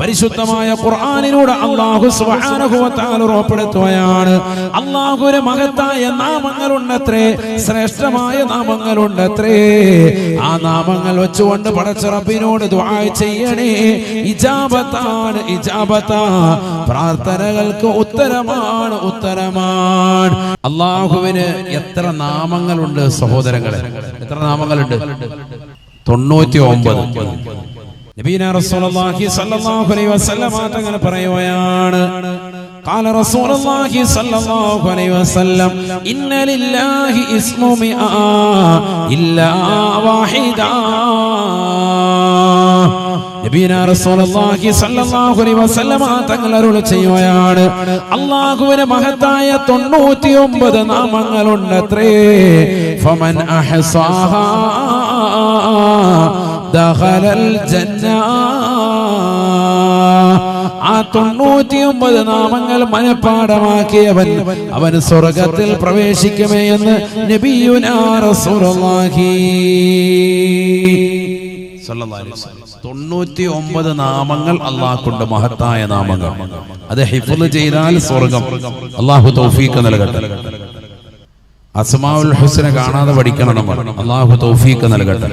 പരിശുദ്ധമായ ഖുർആാനിലൂടെ അള്ളാഹു തആല ഉറപ്പെടുത്തുകയാണ്. അള്ളാഹുവിന് മഹത്തായ നാമങ്ങളുണ്ടത്രേ ശ്രേഷ്ഠമായ നാമങ്ങളുണ്ടത്രേ. ആ നാമങ്ങൾ വെച്ചുകൊണ്ട് പടച്ച റബ്ബിനോട് ദുആ ചെയ്യണേ. ഇജാബത്താണ് ഇജാബത്താ. പ്രാർത്ഥനകൾക്ക് ഉത്തരമാണ് ഉത്തരമാണ്. അള്ളാഹുവിന് എത്ര നാമങ്ങളുണ്ട് സഹോദരങ്ങളെ? എത്ര നാമങ്ങളുണ്ട്? തൊണ്ണൂറ്റി ഒമ്പത് നബീന റസൂലുള്ളാഹി സ്വല്ലല്ലാഹു അലൈഹി വസല്ലമ തങ്ങൾ പറയുകയാണ് قال رسول الله صلى الله عليه وسلم إن لله اسم مئة إلا واحدا നബീന റസൂലുള്ളാഹി സ്വല്ലല്ലാഹു അലൈഹി വസല്ലമ തങ്ങൾ അരുളി ചെയ്യുകയാണ് അല്ലാഹുവിന് മഹത്തായ 99 നാമങ്ങളുണ്ടത്രേ ഫമൻ അഹ്സാഹാ ദഖലൽ ജന്ന. ആ തൊണ്ണൂറ്റി ഒമ്പത് നാമങ്ങൾ മനഃപ്പാടമാക്കിയവൻ അവൻ സ്വർഗത്തിൽ പ്രവേശിക്കുമേ എന്ന് തൊണ്ണൂറ്റി ഒമ്പത് നാമങ്ങൾ അള്ളാഹ്ക്കുണ്ട് മഹത്തായ നാമങ്ങൾ. അത് ഹിഫുൽ ചെയ്താൽ സ്വർഗം. അള്ളാഹു തൗഫീഖ് നൽകട്ടെ. അസ്മാഉൽ ഹുസ്ന കാണാതെ പഠിക്കണം നമ്മൾ. അള്ളാഹു തൗഫീഖ് നൽകട്ടെ.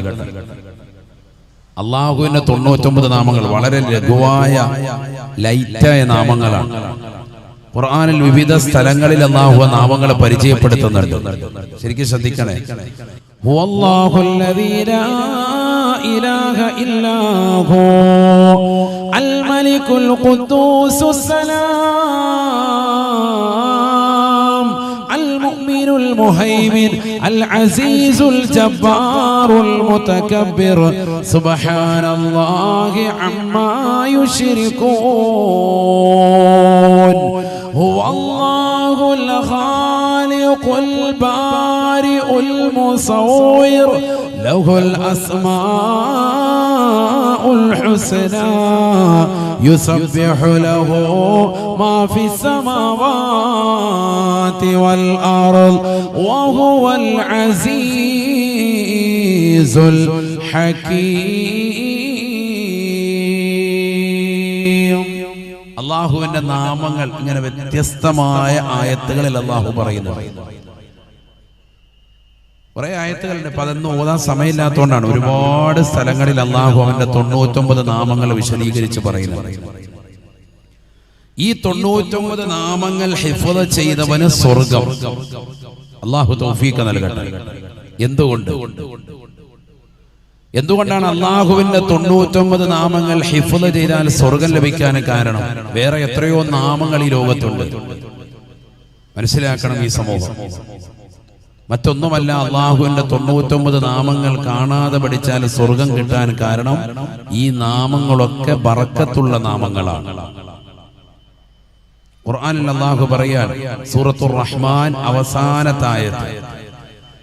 അള്ളാഹുവിന്റെ തൊണ്ണൂറ്റൊമ്പത് നാമങ്ങൾ വളരെ ലഘുവായ ലൈറ്റായ നാമങ്ങളാണ്. ഖുർആാനിൽ വിവിധ സ്ഥലങ്ങളിൽ അള്ളാഹു നാമങ്ങളെ പരിചയപ്പെടുത്തുന്നുണ്ട്. ശരിക്കും ശ്രദ്ധിക്കണേ. അല്ലദീ ലാ المؤمن المهيمن العزيز الجبار المتكبر. سبحان الله عما يشركون. هو الله الخالق البارئ المصور. له الأسماء الحسنى يسبح له ما في السماوات والأرض وهو العزيز الحكيم അള്ളാഹുവിന്റെ നാമങ്ങൾ ഇങ്ങനെ വ്യത്യസ്തമായ ആയത്തുകളിൽ അള്ളാഹു പറയുന്നു കുറെ ആയത്തുകളുണ്ട്. അപ്പൊ അതൊന്നും ഓതാൻ സമയമില്ലാത്തതുകൊണ്ടാണ്. ഒരുപാട് സ്ഥലങ്ങളിൽ അള്ളാഹു അവന്റെ തൊണ്ണൂറ്റൊമ്പത് നാമങ്ങൾ വിശദീകരിച്ച് പറയുന്നത് ഈ തൊണ്ണൂറ്റൊമ്പത് നാമങ്ങൾ ഹിഫത ചെയ്തവന് സ്വർഗം. അള്ളാഹു തൗഫീഖ് നൽകട്ടെ. എന്തുകൊണ്ട്? എന്തുകൊണ്ടാണ് അള്ളാഹുവിന്റെ തൊണ്ണൂറ്റൊമ്പത് നാമങ്ങൾ ഹിഫത ചെയ്താൽ സ്വർഗം ലഭിക്കാൻ കാരണം വേറെ എത്രയോ നാമങ്ങൾ ഈ ലോകത്തുണ്ട്. മനസ്സിലാക്കണം ഈ സമൂഹം. മറ്റൊന്നുമല്ല അള്ളാഹുവിന്റെ തൊണ്ണൂറ്റൊമ്പത് നാമങ്ങൾ കാണാതെ പഠിച്ചാൽ സ്വർഗം കിട്ടാൻ കാരണം ഈ നാമങ്ങളൊക്കെ ബറക്കത്തുള്ള നാമങ്ങളാണ് ഖുർആനിൽ അള്ളാഹു പറയാൻ സൂറത്തുർ റഹ്മാൻ അവസാനത്തായത്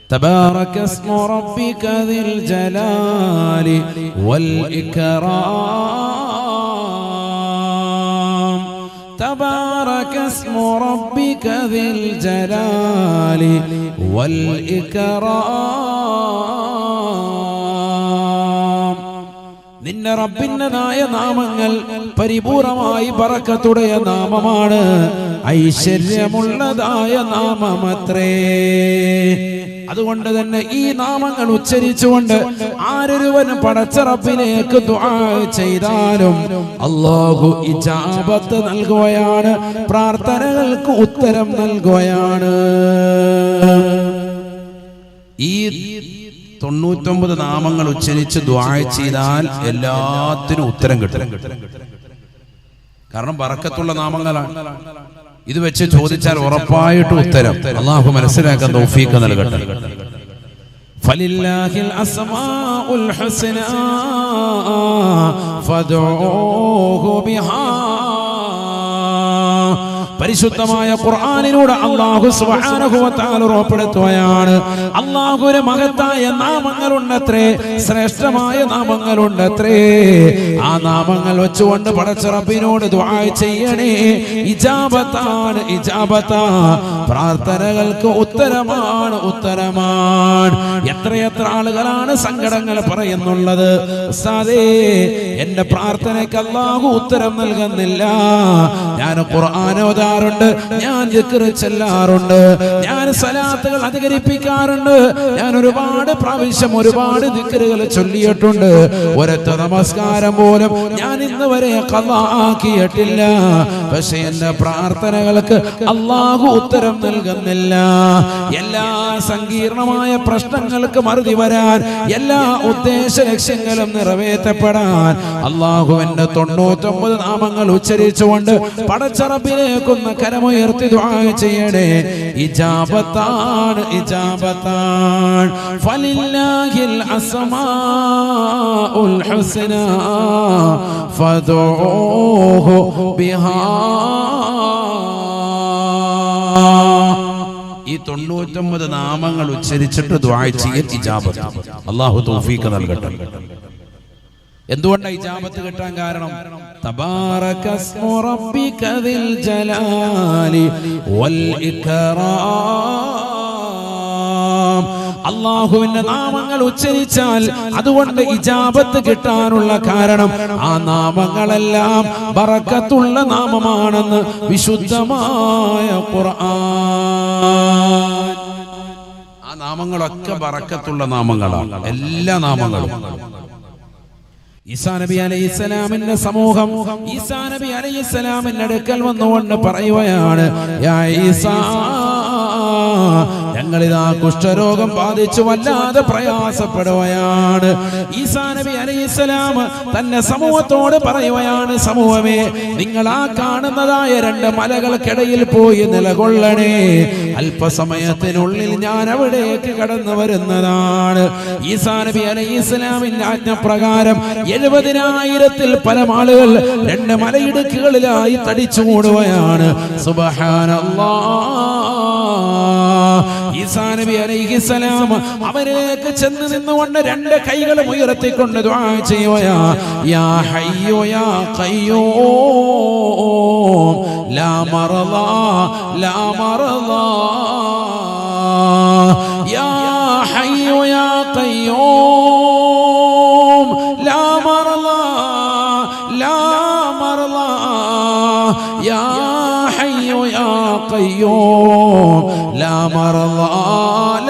تبارك اسم ربك ذي الجلال والإكرام تبارك اسم ربك ذي الجلال والإكرام നിന്റെ റബ്ബിൻ്റെതായ നാമങ്ങൾ പരിപൂർണമായി പറക്കത്തുടയ നാമമാണ് ഐശ്വര്യമുള്ളതായ നാമമത്രേ അതുകൊണ്ട് തന്നെ ഈ നാമങ്ങൾ ഉച്ചരിച്ചുകൊണ്ട് ആരൊരുവനും പടച്ചറപ്പിലേക്ക് ചെയ്താലും അള്ളാഹു ഇജാബത്ത് നൽകുകയാണ് പ്രാർത്ഥനകൾക്ക് ഉത്തരം നൽകുകയാണ്. ഈ തൊണ്ണൂറ്റൊമ്പത് നാമങ്ങൾ ഉച്ചരിച്ച് ദ്വാഴ ചെയ്താൽ എല്ലാത്തിനും ഉത്തരം കിട്ടും. കാരണം പറക്കത്തുള്ള നാമങ്ങളാണ്. ഇത് വെച്ച് ചോദിച്ചാൽ ഉറപ്പായിട്ടും ഉത്തരം അള്ളാഹു മനസ്സിലാക്കാൻ തൗഫീഖ് നൽകട്ടെ فلله الأسماء الحسنى فادعوه بها പരിശുദ്ധമായ ഖുർആനിലൂടെ അള്ളാഹു തആല ഉറപ്പെടുത്തുകയാണ്. അള്ളാഹുവിന് മഹത്തായ നാമങ്ങളുണ്ടത്രേ ശ്രേഷ്ഠമായ നാമങ്ങളുണ്ടത്രേ. ആ നാമങ്ങൾ വെച്ചുകൊണ്ട് പടച്ചറബിനോട് ദുആ ചെയ്യണേ. ഇജാബത്താണ് ഇജാബത്താ. പ്രാർത്ഥനകൾക്ക് ഉത്തരമാണ് ഉത്തരമാണ്. എത്രയെത്ര ആളുകളാണ് സങ്കടങ്ങൾ പറയുന്നുള്ളത്. സാദേ എന്റെ പ്രാർത്ഥനയ്ക്ക് അള്ളാഹു ഉത്തരം നൽകുന്നില്ല. ഞാൻ ഖുർആൻ ഓതാറുണ്ട് ഞാൻ ദിക്ർ ചെല്ലാറുണ്ട്. ഞാൻ സലാത്തുകൾ അധികരിപ്പിക്കാറുണ്ട്. ഞാൻ ഒരുപാട് പ്രാവശ്യം ഒരുപാട് ദിക്റുകൾ ചൊല്ലിയിട്ടുണ്ട്. ഒരൊറ്റ നമസ്കാരം പോലും ഞാൻ ഇന്ന് വരെ കഥാക്കിയിട്ടില്ല പക്ഷെ എന്റെ പ്രാർത്ഥനകൾക്ക് അള്ളാഹു ഉത്തരം നൽകുന്നില്ല. എല്ലാ സങ്കീർണമായ പ്രശ്നങ്ങൾക്ക് മറുതി വരാൻ എല്ലാ ഉദ്ദേശ ലക്ഷ്യങ്ങളും നിറവേറ്റപ്പെടാൻ അള്ളാഹുവിന്റെ തൊണ്ണൂറ്റൊമ്പത് നാമങ്ങൾ ഉച്ചരിച്ചുകൊണ്ട് പടച്ചറപ്പിലേക്കൊന്ന് കരമുയർത്തി ചെയ്യണേ. ഇജാബത്താണ് ഇജാബത്താണ്. ഫലില്ലാഹിൽ അസ്മാഉൽ ഹുസ്ന ഫദഊഹു ബിഹാ. ഈ തൊണ്ണൂറ്റൊമ്പത് നാമങ്ങൾ ഉച്ചരിച്ചിട്ട് ദ്വാ ചെയ്യൽ ഇജാബത്ത്. അള്ളാഹു തൗഫീഖ് നൽകട്ടെ. എന്തുകൊണ്ടാണ് ഇജാബത്ത് കിട്ടാൻ കാരണം? റബ്ബിക ദിൽ ജലാലി വൽ ഇക്റാം അള്ളാഹുവിന്റെ നാമങ്ങൾ ഉച്ചരിച്ചാൽ അതുകൊണ്ട് ഇജാബത്ത് കിട്ടാനുള്ള കാരണം ആ നാമങ്ങളെല്ലാം ബറക്കത്തുള്ള നാമമാണെന്ന് വിശുദ്ധമായ ഖുർആൻ. ആ നാമങ്ങളൊക്കെ ബറക്കത്തുള്ള നാമങ്ങളാണ്. എല്ലാ നാമങ്ങളും. ഈസാ നബി അലൈഹി സ്വലാമിന്റെ സമൂഹം ഈസാ നബി അലൈഹി സ്വലാമിന്റെ അടുക്കൽ വന്നുകൊണ്ട് പറയുകയാണ് യാ ഈസാ ഞങ്ങളിതാ കുഷ്ഠരോഗം ബാധിച്ചു വല്ലാതെ പ്രയാസപ്പെടുകയാണ്. ഈസാ നബി അലൈഹി തന്നെ സമൂഹത്തോട് പറയുകയാണ് സമൂഹമേ നിങ്ങൾ ആ കാണുന്നതായ രണ്ട് മലകൾക്കിടയിൽ പോയി നിലകൊള്ളണേ. അല്പസമയത്തിനുള്ളിൽ ഞാൻ അവിടേക്ക് കടന്നു വരുന്നതാണ്. ഈസാ നബി അലൈഹി ഇസ്ലാമിന്റെ ആജ്ഞപ്രകാരം എഴുപതിനായിരത്തിൽ പല ആളുകൾ രണ്ട് മലയിടുക്കുകളിലായി തടിച്ചു കൂടുകയാണ് സുബഹാനല്ലാ. ഈസാ നബി അലൈഹിസലാം അവരിലേക്ക് ചെന്ന് നിന്നുകൊണ്ട് രണ്ട് കൈകളും ഉയർത്തിക്കൊണ്ട് ദുആ ചെയ്യുകയാ. യാ ഹയ്യോ യാ ഖയ്യൂം ലാ മറളാ ലാ മറളാ യാ ഹയ്യോ യാ ഖയ്യൂം ലാ മറളാ ലാ മറളാ യാ ഹയ്യോ യാ ഖയ്യൂം ലാ മറളാ ലാ മറളാ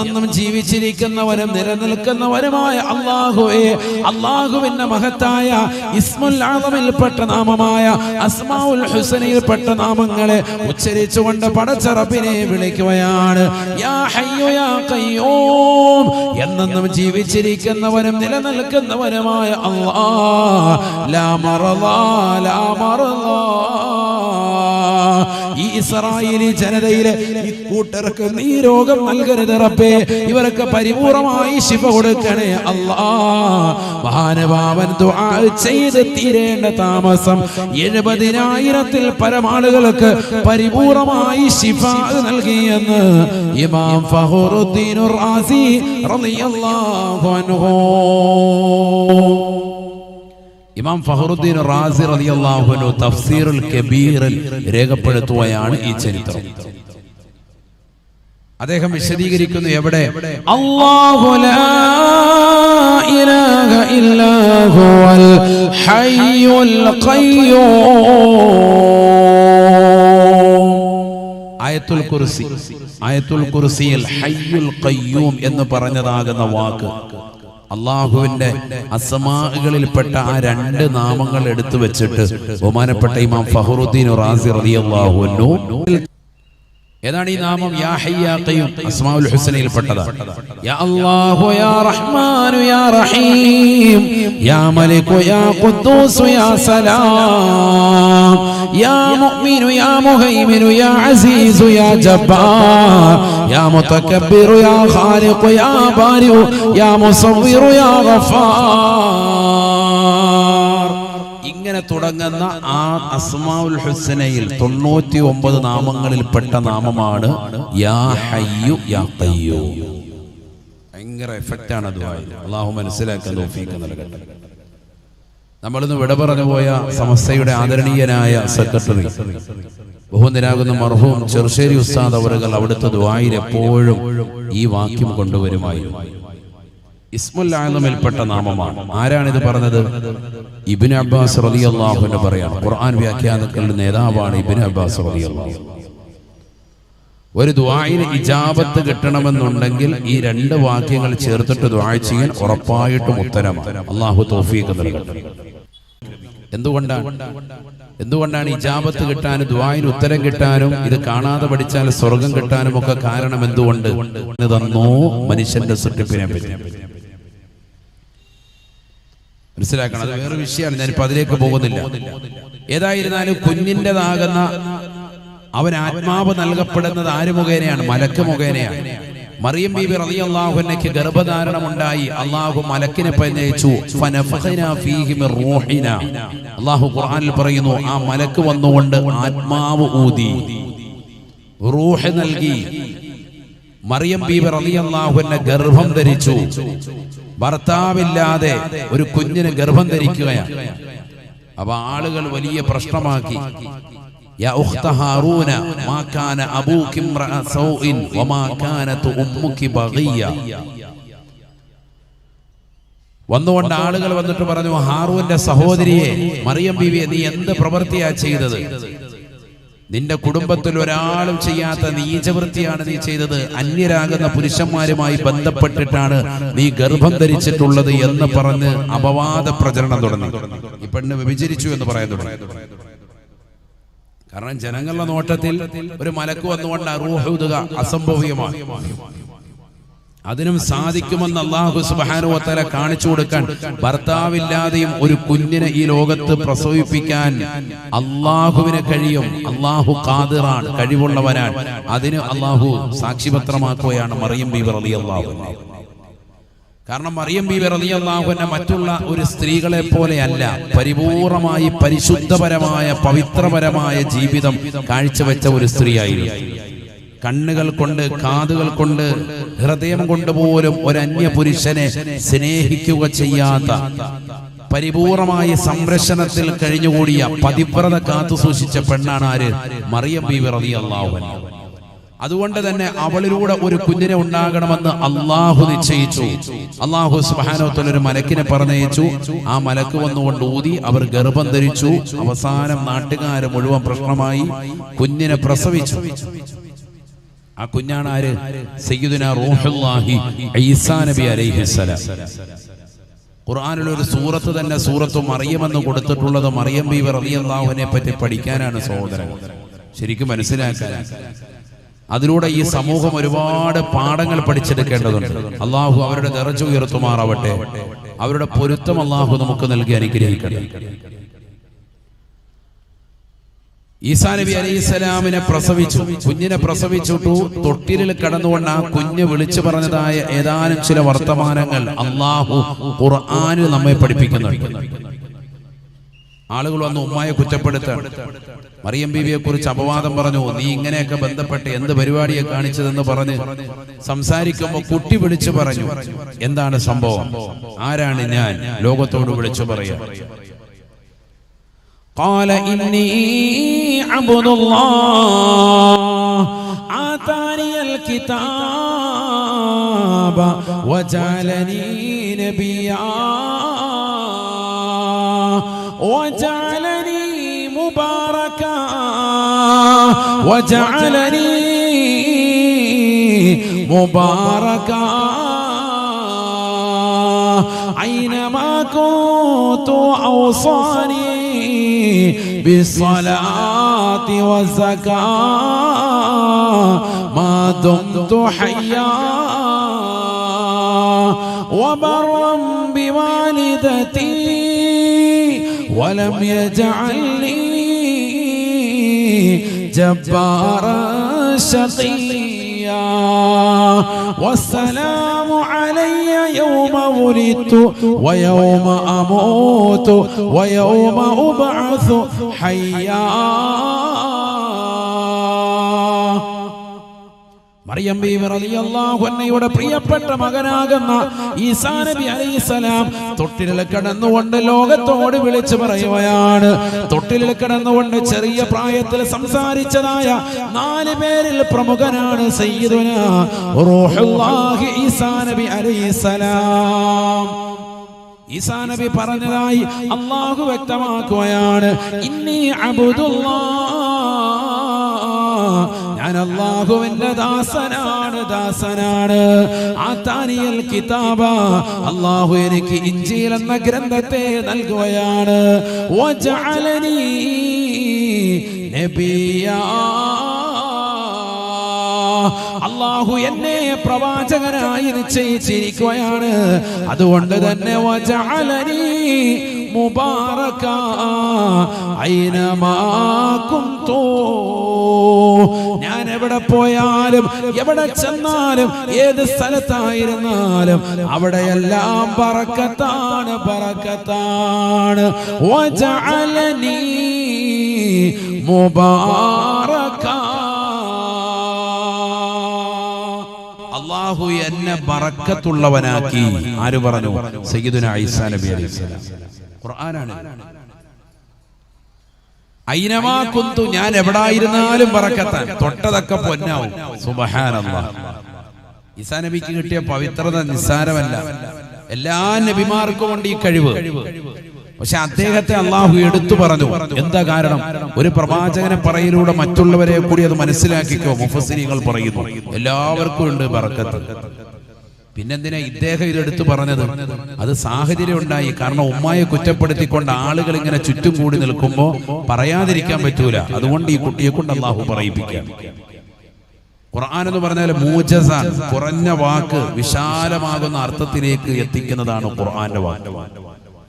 എന്നെന്നും ജീവിച്ചിരിക്കുന്നവരും നിലനിൽക്കുന്നവരുമായ അള്ളാഹുവേ അള്ളാഹുവിന്റെ മഹത്തായ ഇസ്മുൽ ആദമിൽപ്പെട്ട നാമമായ അസ്മാഉൽ ഹുസനയിൽപ്പെട്ട നാമങ്ങളെ ഉച്ചരിച്ചുകൊണ്ട് പടച്ചറപ്പിനെ വിളിക്കുകയാണ്. യാ യാ എന്നെന്നും ജീവിച്ചിരിക്കുന്നവനും നിലനിൽക്കുന്നവനുമായ അള്ളാ ലാ മറളാ ലാ. ഇസ്രായേലി ജനതയിലെ ഈ കൂട്ടർക്ക് നീ രോഗം നൽകരുത് റബ്ബേ. ഇവർക്ക് പരിപൂർണമായി ശിഫ കൊടുക്കണേ അല്ലാ. മഹാനുഭാവൻ ചെയ്ത് തീരേണ്ട താമസം എഴുപതിനായിരത്തിൽ പരമാളുകൾക്ക് പരിപൂർണമായി ശിഫ നൽകിയെന്ന് ഇമാം ഫഹറുദ്ദീൻ റാസി റളിയല്ലാഹു അൻഹു. ഇമാം ഫഹറുദ്ദീൻ റാസി റളിയല്ലാഹു അൻഹു തഫ്സീറുൽ കബീറിൽ രേഖപ്പെടുത്തുകയാണ് ഈ ചരിത്രം. അദ്ദേഹം വിശദീകരിക്കുന്നു എവിടെ? ആയത്തുൽ കുർസി ആയത്തുൽ കുർസിയിൽ ഹയ്യുൽ ഖയ്യൂം എന്ന് പറഞ്ഞതാകുന്ന വാക്ക്. അള്ളാഹുവിന്റെ അസമാകളിൽപ്പെട്ട ആ രണ്ട് നാമങ്ങൾ എടുത്തു വെച്ചിട്ട് ബഹുമാനപ്പെട്ട ഇമാം ഫഹറുദ്ദീൻ റാസി റളിയല്ലാഹു അൻഹു ഏതാണ് ഈ നാമം? യാ ഹയ്യാ ഖയ്യൂം അസ്മാഉൽ ഹുസ്നയിൽപ്പെട്ടതാണ് യാ അല്ലാഹു യാ റഹ്മാനു യാ റഹീം. യാ മലികു യാ ഖുദ്ദൂസ് യാ സലാം. യാ മുഅ്മിനു യാ മുഹൈമിനു യാ അസീസു യാ ജബ്ബാർ യാ മുതകബ്ബിറു യാ ഖാലിഖു യാ ബാരിഉ. യാ മുസവ്വിറു യാ ഗഫാർ ഇങ്ങനെ തുടങ്ങുന്ന ആ അസ്മാഉൽ ഹുസനയിൽ തൊണ്ണൂറ്റി ഒമ്പത് നാമങ്ങളിൽപ്പെട്ട നാമമാണ് യാ ഹയ്യു യാ ഭയങ്കര എഫക്റ്റ് ആണ് അത് അള്ളാഹു മനസ്സിലാക്കാൻ നൽകട്ടെ. നമ്മളിന്ന് വിട പറഞ്ഞു പോയ സമസ്തയുടെ ആദരണീയനായ സെക്രട്ടറി ബഹുനിരാകുന്ന മർഹൂം ചെറുശ്ശേരി ഉസ്താദ് അവറുകൾ അവിടുത്തെ ദ്വായിൽ എപ്പോഴും ഈ വാക്യം കൊണ്ടുവരുമായിരുന്നു. ഇസ്മുൽ ആലമിൽപ്പെട്ട നാമമാണ്. ആരാണിത് പറഞ്ഞത്? ഇബിൻ അബ്ബാസ് റതി അള്ളാഹുവിന്റെ പറയാണ്. ഖുർആൻ വ്യാഖ്യാനക്കളുടെ നേതാവാണ് ഇബിൻ അബ്ബാസ് അള്ളാഹു ഒരു ദ്വായിന് ഇജാബത്ത് കിട്ടണമെന്നുണ്ടെങ്കിൽ ഈ രണ്ട് വാക്യങ്ങൾ ചേർത്തിട്ട് ദ്വായ ചെയ്യാൻ ഉറപ്പായിട്ടും ഉത്തരമാണ്. അള്ളാഹു തോഫീക്ക് നൽകട്ടെ. എന്തുകൊണ്ടാണ്? എന്തുകൊണ്ടാണ് ഇജാബത്ത് കിട്ടാനും ദ്വായിന് ഉത്തരം കിട്ടാനും ഇത് കാണാതെ പഠിച്ചാൽ സ്വർഗം കിട്ടാനും ഒക്കെ കാരണം എന്തുകൊണ്ട്? തന്നോ മനുഷ്യന്റെ സൃഷ്ടിപ്പിനെ പറ്റി. മനസ്സിലാക്കണം. അത് വേറെ വിഷയമാണ്. ഞാനിപ്പോ അതിലേക്ക് പോകുന്നില്ല. ഏതായിരുന്നാലും കുഞ്ഞിന്റെതാകുന്ന അവൻ ആത്മാവ് നൽകപ്പെടുന്നത് ആര് മുഖേനയാണ്? മലക്ക് മുഖേനയാണ്. മറിയം ബീബി റളിയല്ലാഹുവിനക്ക് ഗർഭധാരണം ഉണ്ടായി അള്ളാഹു മലക്കിനെ പരിചയിച്ചു അള്ളാഹു ഖുർആനിൽ പറയുന്നു ആ മലക്ക് വന്നുകൊണ്ട് ആത്മാവ് ഊതി. റൂഹ് നൽകി. മറിയം ബീബർ അലിയല്ലാഹുവിനെ ഗർഭം ധരിച്ചു. ഭർത്താവില്ലാതെ ഒരു കുഞ്ഞിന് ഗർഭം ധരിക്കുകയാണ്. അപ്പൊ ആളുകൾ വലിയ പ്രശ്നമാക്കി. വന്നുകൊണ്ട് ആളുകൾ വന്നിട്ട് പറഞ്ഞു ഹാറൂന്റെ സഹോദരിയെ മറിയം ബീവിയെ നീ എന്ത് പ്രവൃത്തിയാ ചെയ്തത്? നിന്റെ കുടുംബത്തിൽ ഒരാളും ചെയ്യാത്ത നീചവൃത്തിയാണ് നീ ചെയ്തത്. അന്യരാകുന്ന പുരുഷന്മാരുമായി ബന്ധപ്പെട്ടിട്ടാണ് നീ ഗർഭം ധരിച്ചിട്ടുള്ളത് എന്ന് പറഞ്ഞ് അപവാദ പ്രചരണം തുടങ്ങി. ഈ പെണ്ണ് വ്യഭിചരിച്ചു എന്ന് പറയാൻ തുടങ്ങി. കാരണം ജനങ്ങളുടെ നോട്ടത്തിൽ ഒരു മലക്ക് വന്നുകൊണ്ട് അറൂഹുതുക അസംഭവ്യമാണ്. അതിനും സാധിക്കുമെന്ന് അള്ളാഹു സുബാനുവത്തല കാണിച്ചു കൊടുക്കാൻ ഭർത്താവില്ലാതെയും ഒരു കുഞ്ഞിനെ ഈ ലോകത്ത് പ്രസവിപ്പിക്കാൻ അള്ളാഹുവിന് കഴിയും. അള്ളാഹു കാതിറാണ് കഴിവുള്ളവനാണ്. അതിന് അള്ളാഹു സാക്ഷിപത്രമാക്കുകയാണ് മറിയം ബീബർ അലി അള്ളാഹു കാരണം മറിയം ബീവർ അലി അള്ളാഹുവിന്റെ മറ്റുള്ള ഒരു സ്ത്രീകളെ പോലെയല്ല പരിപൂർണമായി പരിശുദ്ധപരമായ പവിത്രപരമായ ജീവിതം കാഴ്ചവെച്ച ഒരു സ്ത്രീയായിരുന്നു. കണ്ണുകൾ കൊണ്ട് കാതുകൾ കൊണ്ട് ഹൃദയം കൊണ്ട് പോലും ഒരു അന്യ പുരുഷനെ സ്നേഹിക്കുക ചെയ്യാത്ത പരിപൂർണമായ സംരക്ഷണത്തിൽ കഴിഞ്ഞുകൂടിയ പതിവ്രത കാത്തു സൂക്ഷിച്ച പെണ്ണാണ് ആര്? മറിയം ബീബി റളിയല്ലാഹു അതുകൊണ്ട് തന്നെ അവളിലൂടെ ഒരു കുഞ്ഞിനെ ഉണ്ടാകണമെന്ന് അള്ളാഹു നിശ്ചയിച്ചു. അള്ളാഹു സുബാനോത്തൽ ഒരു മലക്കിനെ പറഞ്ഞയച്ചു. ആ മലക്ക് വന്നുകൊണ്ട് ഊതി അവർ ഗർഭം ധരിച്ചു. അവസാനം നാട്ടുകാരെ മുഴുവൻ പ്രശ്നമായി. കുഞ്ഞിനെ പ്രസവിച്ചു. ആ കുഞ്ഞാണ് ആര് സയ്യിദുന റൂഹുല്ലാഹി ഈസാ നബി അലൈഹിസ്സലാം ഖുർആനിൽ ഒരു സൂറത്ത് തന്നെ സൂറത്ത് മറിയമെന്ന് കൊടുത്തിട്ടുള്ളത് മറിയം ബീവർ റളിയല്ലാഹുവിനെ പറ്റി പഠിക്കാനാണ് സഹോദരൻ. ശരിക്കും മനസ്സിലാക്കാൻ. അതിലൂടെ ഈ സമൂഹം ഒരുപാട് പാഠങ്ങൾ പഠിച്ചെടുക്കേണ്ടതുണ്ട്. അള്ളാഹു അവരുടെ നിറച്ചു ഉയർത്തുമാറാവട്ടെ. അവരുടെ പൊരുത്തം അള്ളാഹു നമുക്ക് നൽകി അനുഗ്രഹിക്കട്ടെ. ഈസാ നബി അലി സ്വലാമിനെ പ്രസവിച്ചു. കുഞ്ഞിനെ പ്രസവിച്ചിട്ടു തൊട്ടിലിൽ കടന്നുകൊണ്ട് ആ കുഞ്ഞ് വിളിച്ചു പറഞ്ഞതായ ഏതാനും ചില വർത്തമാനങ്ങൾ അള്ളാഹു ഖുർആനിൽ നമ്മെ പഠിപ്പിക്കുന്നുണ്ട്. ആളുകൾ വന്ന് ഉമ്മായെ കുറ്റപ്പെടുത്താണ് മറിയം ബീവിയെ കുറിച്ച് അപവാദം പറഞ്ഞു. നീ ഇങ്ങനെയൊക്കെ ബന്ധപ്പെട്ട് എന്ത് പരിപാടിയെ കാണിച്ചതെന്ന് പറഞ്ഞ് സംസാരിക്കുമ്പോൾ കുട്ടി വിളിച്ചു പറഞ്ഞു. എന്താണ് സംഭവം? ആരാണ് ഞാൻ? ലോകത്തോട് വിളിച്ചു പറയാ قال إني عبد الله. آتاني الكتاب وجعلني نبيا. وجعلني مباركا. وجعلني مباركا. أينما كنت أوصاني بالصلاة والزكاة. ما دمت حيا وبرا بوالدتي ولم يجعلني جبارا شقيا. والسلام علي يوم ولدت ويوم أموت ويوم أبعث حيا മറിയം ബീവി റളിയല്ലാഹു അൻഹയുടെ പ്രിയപ്പെട്ട മകനാകുന്ന ഈസാ നബി അലൈസലാം തൊട്ടിലിൽ കിടന്നുകൊണ്ട് ലോകത്തോട് വിളിച്ചു പറയുകയാണ്. തൊട്ടിലിൽ കിടന്നുകൊണ്ട് ചെറിയ പ്രായത്തിൽ സംസാരിച്ചതായ നാല് പേരിൽ പ്രമുഖനാണ് സയ്യിദുന റൂഹുല്ലാഹി ഈസാ നബി അലൈഹിസ്സലാം. ഈസാ നബി പറഞ്ഞതായി അള്ളാഹു വ്യക്തമാക്കുകയാണ്. ഇന്നി അബുദുല്ലാ ഞാൻ അള്ളാഹുവിന്റെ ദാസനാണ് ദാസനാണ്. ആത്താനിയൽ കിതാബ അള്ളാഹു എനിക്ക് ഇഞ്ചിയിൽ എന്ന ഗ്രന്ഥത്തെ നൽകുകയാണ്. നബിയാ. അള്ളാഹു എന്നെ പ്രവാചകനായി നിശ്ചയിച്ചിരിക്കുകയാണ്. അതുകൊണ്ട് തന്നെ വജഅലനീ മുബാറക ഐനമാ ഞാൻ എവിടെ പോയാലും എവിടെ ചെന്നാലും ഏത് സ്ഥലത്തായിരുന്നാലും അവിടെ എല്ലാം പറക്കത്താണ് പറക്കത്താണ് വജഅലനീ മുബാറക. അള്ളാഹു എന്നെ ബറക്കത്തുള്ളവനാക്കി. ആര് പറഞ്ഞു? സയ്യിദുന ഈസാ നബി അലൈഹി ഖുർആനാണ്. ഐനമാ കുന്തു ഞാൻ എവിടായിരുന്നാലും പറക്കത്താൻ തൊട്ടതൊക്കെ പൊന്നാവും. സുബ്ഹാനല്ലാഹ് ഈസാ നബിക്ക് കിട്ടിയ പവിത്രത നിസ്സാരമല്ല. എല്ലാ നബിമാർക്കും ഉണ്ട് ഈ കഴിവ്. പക്ഷെ അദ്ദേഹത്തെ അള്ളാഹു എടുത്തു പറഞ്ഞു. എന്താ കാരണം? ഒരു പ്രവാചകനെ പറയിലൂടെ മറ്റുള്ളവരെ കൂടി അത് മനസ്സിലാക്കിക്കോ. മുഫസ്സിരികൾ പറയുന്നു. എല്ലാവർക്കും ഉണ്ട് ബറക്കത്ത് പിന്നെന്തിനാ ഇദ്ദേഹം ഇതെടുത്ത് പറഞ്ഞത്? അത് സാഹചര്യം ഉണ്ടായി. കാരണം ഉമ്മായെ കുറ്റപ്പെടുത്തിക്കൊണ്ട് ആളുകൾ ഇങ്ങനെ ചുറ്റും കൂടി നിൽക്കുമ്പോ പറയാതിരിക്കാൻ പറ്റൂല. അതുകൊണ്ട് ഈ കുട്ടിയെ കൊണ്ട് അള്ളാഹു പറയിപ്പിക്കാം. ഖുർആൻ എന്ന് പറഞ്ഞാൽ മൂജസ കുറഞ്ഞ വാക്ക് വിശാലമാകുന്ന അർത്ഥത്തിലേക്ക് എത്തിക്കുന്നതാണ് ഖുർആന്റെ വാക്ക്.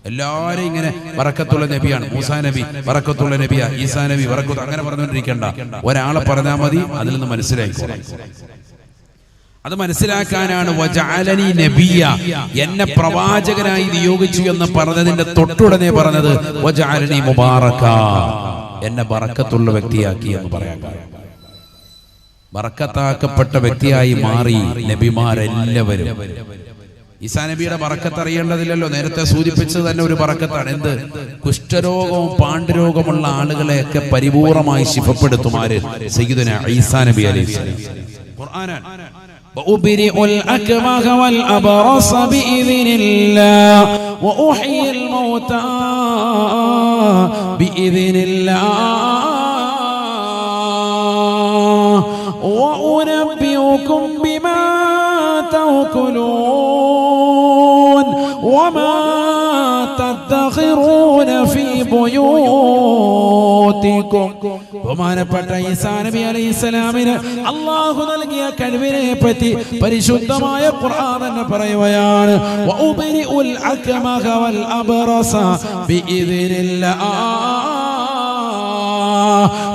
എല്ലാരും ഇങ്ങനെ വറക്കത്തുള്ള നബിയാണ്. മൂസാ നബി വറക്കത്തുള്ള നബിയാ. ഈസാ നബി വറക്കത്ത് അങ്ങനെ പറഞ്ഞുകൊണ്ടിരിക്കണ്ട. ഒരാളെ പറഞ്ഞാൽ മതി അതിൽ നിന്ന് മനസ്സിലായിക്കോളാം. അത് മനസ്സിലാക്കാനാണ് വജാലനി നബിയ. എന്നെ പ്രവാചകനായി നിയോഗിച്ചു എന്ന് പറഞ്ഞതിന്റെ തൊട്ടുടനെ പറഞ്ഞത് വജാലനി മുബാറക്ക. എന്നെ ബറക്കത്തുള്ള വ്യക്തിയാക്കി എന്ന് പറയാൻ ബറക്കത്താക്കപ്പെട്ട വ്യക്തിയായി മാറി നബിമാരെല്ലാവരും. ഈസാ നബിയുടെ ബറക്കത്ത് അറിയേണ്ടതില്ലല്ലോ. നേരത്തെ സൂചിപ്പിച്ചത് തന്നെ ഒരു ബറക്കത്താണ്. എന്ത്? കുഷ്ഠരോഗവും പാണ്ഡുരോഗമുള്ള ആളുകളെയൊക്കെ പരിപൂർണമായി ശിഫപ്പെടുത്തുമാര് സയ്യിദുന ഈസാ നബി അലൈഹി ഖുർആനാണ് وأبرئ الأكمه والأبرص بإذن الله وأحيي الموتى بإذن الله وأنبئكم بما تأكلون وما تدخرون في ബിസൗത്തിക്കും ബഹുമാനപ്പെട്ട ഈസാ നബി അലൈഹിസ്സലാമിന് അല്ലാഹു നൽകിയ കഴിവിനെ പറ്റി പരിശുദ്ധമായ ഖുർആൻ തന്നെ പറയുകയാണ്. വഉബരിഉൽ അക്മഹ വൽ അബ്റസ ബിഇദ്നില്ലാഹ്.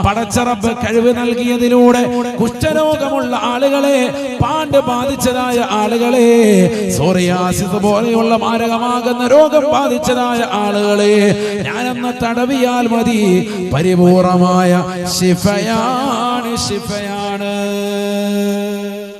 പടച്ചറബ് കഴിവ് നൽകിയതിലൂടെ കുഷ്ഠരോഗമുള്ള ആളുകളെ പാണ്ട് ബാധിച്ചതായ ആളുകളെ സോറിയാസിസ് പോലെയുള്ള മാരകമാകുന്ന രോഗം ബാധിച്ചതായ ആളുകളെ ഞാനെന്ന് തടവിയാൽ മതി. പരിപൂർണമായ ശിഫയാണ് ശിഫയാണ്.